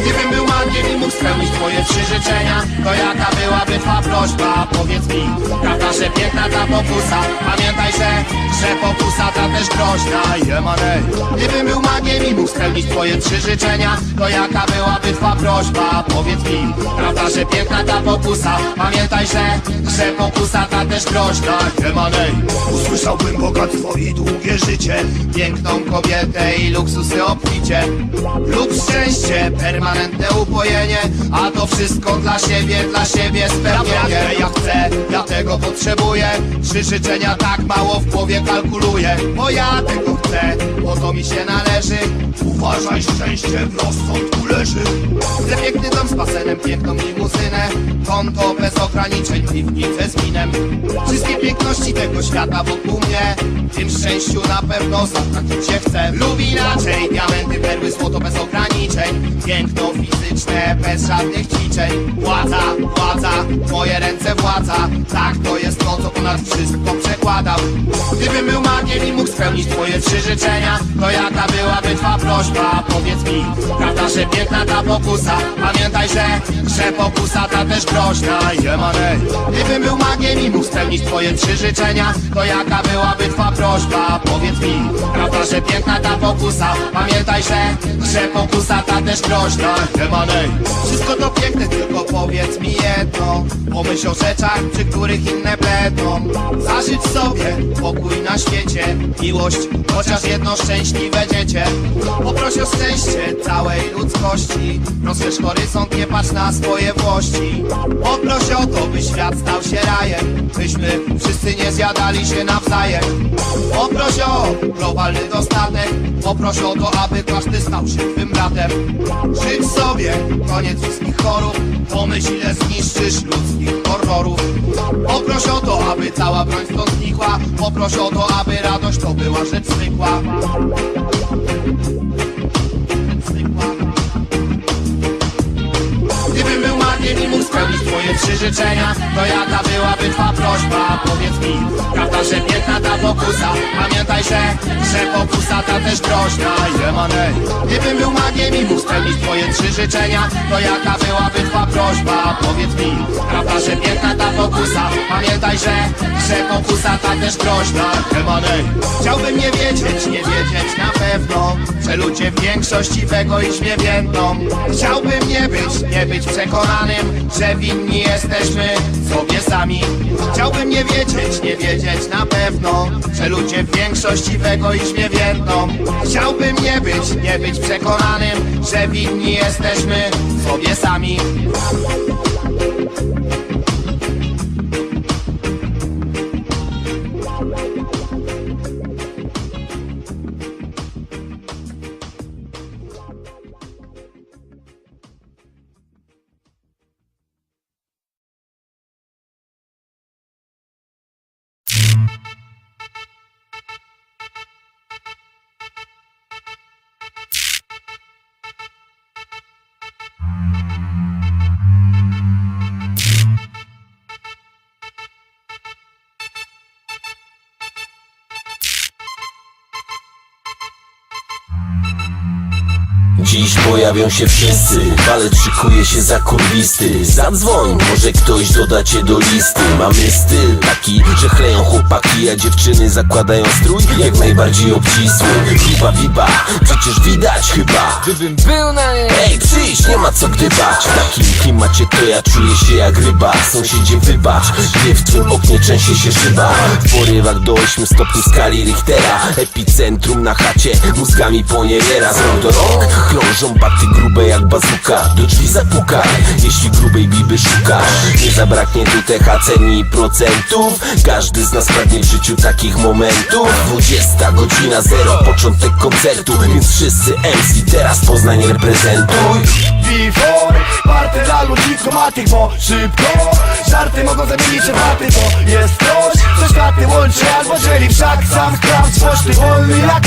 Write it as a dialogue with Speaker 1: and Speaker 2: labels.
Speaker 1: Gdybym był magiem i mógł spełnić twoje trzy życzenia To jaka byłaby twa prośba, powiedz mi Prawda, że piękna ta pokusa Pamiętaj, pokusa ta też groźna Jemanej Gdybym był magiem i mógł spełnić twoje trzy życzenia To jaka byłaby twa prośba, powiedz mi Prawda, że piękna ta pokusa? Pamiętaj, że, że pokusa ta też groźna Jemanej Usłyszałbym bogactwo i długie życie Piękną kobietę i luksusy obficie. Lub szczęście, permanentne upojenie A to wszystko dla siebie, dla siebie spełnienie ja tego potrzebuję Trzy życzenia tak mało w głowie kalkuluję. Bo ja tego chcę, bo to mi się należy. Uważaj, szczęście w rozsądku leży. Chcę piękny dom z basenem, piękną limuzynę. Konto bez ograniczeń, piwnicę z winem Wszystkie piękności tego świata wokół mnie. Tym szczęściu na pewno zatracić się chcę. Lub inaczej, diamenty, perły, złoto bez ograniczeń. Piękno fizyczne, bez żadnych ćwiczeń. Władza, władza, moje ręce władza Tak, to jest to, co ponad wszystko przekładam Gdybym był magiem i mógł spełnić twoje trzy życzenia To jaka byłaby twa prośba, powiedz mi Prawda, że piękna ta pokusa? Pamiętaj, że, że pokusa ta też groźna. Jemanej Gdybym był magiem i mógł spełnić twoje trzy życzenia To jaka byłaby twa prośba, powiedz mi Prawda, że piękna ta pokusa? Pamiętaj, że, że pokusa ta też groźna. Jemanej Wszystko to piękne, tylko powiedz mi jedno Pomyśl o rzeczach, przy których inne będą. Zażyć sobie pokój na świecie. Miłość, chociaż jedno szczęśliwe dziecię. Poproś o szczęście całej ludzkości. Rozszerz horyzont, nie patrz na swoje włości. Poproś o to, by świat stał się rajem Byśmy wszyscy nie zjadali się nawzajem. Poproś o globalny dostatek. Poproś o to, aby każdy stał się twym bratem. Żyć sobie, koniec wszystkich chorób. Pomyśl ile zniszczysz horrorów. Poproś o to, aby cała broń stąd znikła. Poproś o to, aby radość to była rzecz Zwykła. Gdybym był magiem i mógł spełnić twoje trzy życzenia To jaka byłaby twa prośba, powiedz mi Prawda, że piękna ta pokusa? Pamiętaj, że, że pokusa ta też groźna. Jemanej Gdybym był magiem i mógł spełnić twoje trzy życzenia To jaka byłaby twa prośba, powiedz mi Prawda, że piękna ta pokusa? Pamiętaj, że, że pokusa ta też groźna Jemanej Chciałbym nie wiedzieć, nie wiedzieć na pewno Że ludzie w większości w egoizmie więdną. Chciałbym nie być, nie być przekonanym Że winni jesteśmy sobie sami. Chciałbym nie wiedzieć, nie wiedzieć na pewno Że ludzie w większości w egoizmie więdną. Chciałbym być, nie być przekonanym Że winni jesteśmy sobie sami Energy.
Speaker 2: Dziś pojawią się wszyscy, balet szykuje się za kurwisty. Zadzwoń, może ktoś doda cię do listy. Mamy styl taki, że chleją chłopaki, a dziewczyny zakładają strój Jak najbardziej obcisły. Wiba, wiba, przecież widać chyba.
Speaker 3: Gdybym był na niej
Speaker 2: Ej, przyjść, nie ma co gdybać. W takim klimacie to ja czuję się jak ryba. Sąsiedzie wybacz, gdzie w twym oknie trzęsie się szyba. W porywach do 8 stopni skali Richtera. Epicentrum na chacie, mózgami poniewiera Z rąk do rąk krążą baty grube jak bazuka. Do drzwi zapukaj, jeśli grubej biby szukasz. Nie zabraknie tu THC ni procentów. Każdy z nas pragnie w życiu takich momentów. 20 godzina zero, początek koncertu. Więc wszyscy MC teraz Poznań reprezentuj.
Speaker 4: Before Party dla ludzi kumatych, bo szybko. Żarty mogą zamienić się maty To jest coś, co światy łączy Albo jeżeli wszak sam sprawdź Poszty wolny jak